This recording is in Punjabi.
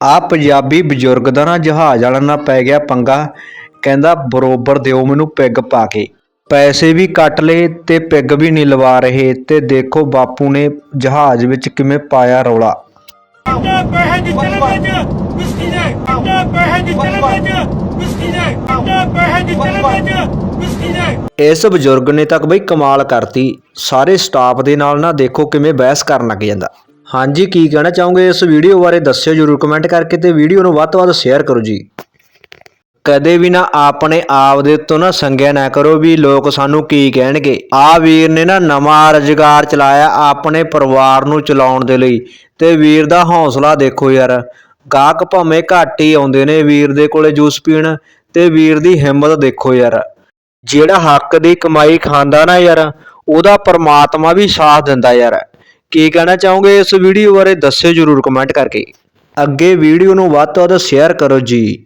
ਆ ਪੰਜਾਬੀ ਬਜ਼ੁਰਗ ਦਾ ਨਾ ਜਹਾਜ਼ ਵਾਲਾ ਨਾਲ ਪੈ ਗਿਆ ਪੰਗਾ। ਕਹਿੰਦਾ, ਬਰੋਬਰ ਦਿਓ ਮੈਨੂੰ ਪਿੱਗ ਪਾ ਕੇ। ਪੈਸੇ ਵੀ ਕੱਟ ਲਏ ਤੇ ਪਿੱਗ ਵੀ ਨਹੀਂ ਲਵਾ ਰਹੇ ਤੇ ਦੇਖੋ ਬਾਪੂ ਨੇ ਜਹਾਜ਼ ਵਿੱਚ ਕਿਵੇਂ ਪਾਇਆ ਰੌਲਾ। ਪੈਸੇ ਦਿੱਤੇ ਵਿੱਚ ਵਿਸਕੀ ਦੇ ਪੈਸੇ ਦਿੱਤੇ ਵਿੱਚ ਵਿਸਕੀ ਦੇ ਪੈਸੇ ਦਿੱਤੇ ਵਿੱਚ ਇਸ ਬਜ਼ੁਰਗ ਨੇ ਤੱਕ ਬਈ ਕਮਾਲ ਕਰਤੀ। ਸਾਰੇ ਸਟਾਫ ਦੇ ਨਾਲ ਨਾ ਦੇਖੋ ਕਿਵੇਂ ਬਹਿਸ ਕਰਨ ਲੱਗ ਜਾਂਦਾ। ਹਾਂਜੀ, ਕੀ ਕਹਿਣਾ ਚਾਹੋਗੇ ਇਸ ਵੀਡੀਓ ਬਾਰੇ ਦੱਸਿਓ ਜਰੂਰ ਕਮੈਂਟ ਕਰਕੇ ਤੇ ਵੀਡੀਓ ਨੂੰ ਵੱਧ ਤੋਂ ਵੱਧ ਸ਼ੇਅਰ ਕਰੋ ਜੀ। ਕਦੇ ਵੀ ਨਾ ਆਪਣੇ ਆਪ ਦੇ ਉੱਤੋਂ ਨਾ ਸੰਗਿਆ ਨਾ ਕਰੋ ਵੀ ਲੋਕ ਸਾਨੂੰ ਕੀ ਕਹਿਣਗੇ। ਆ ਵੀਰ ਨੇ ਨਾ ਨਵਾਂ ਰੁਜ਼ਗਾਰ ਚਲਾਇਆ ਆਪਣੇ ਪਰਿਵਾਰ ਨੂੰ ਚਲਾਉਣ ਦੇ ਲਈ ਤੇ ਵੀਰ ਦਾ ਹੌਸਲਾ ਦੇਖੋ ਯਾਰ, ਗਾਹਕ ਭਾਵੇਂ ਘੱਟ ਹੀ ਆਉਂਦੇ ਨੇ ਵੀਰ ਦੇ ਕੋਲੇ ਜੂਸ ਪੀਣ ਤੇ ਵੀਰ ਦੀ ਹਿੰਮਤ ਦੇਖੋ ਯਾਰ। ਜਿਹੜਾ ਹੱਕ ਦੀ ਕਮਾਈ ਖਾਂਦਾ ਨਾ ਯਾਰ, ਉਹਦਾ ਪਰਮਾਤਮਾ ਵੀ ਸਾਥ ਦਿੰਦਾ ਯਾਰ। ਕੀ ਕਹਿਣਾ ਚਾਹੋਗੇ ਇਸ ਵੀਡੀਓ ਬਾਰੇ ਦੱਸਿਓ ਜਰੂਰ ਕਮੈਂਟ ਕਰਕੇ। ਅੱਗੇ ਵੀਡੀਓ ਨੂੰ ਵੱਧ ਤੋਂ ਵੱਧ ਸ਼ੇਅਰ ਕਰੋ ਜੀ।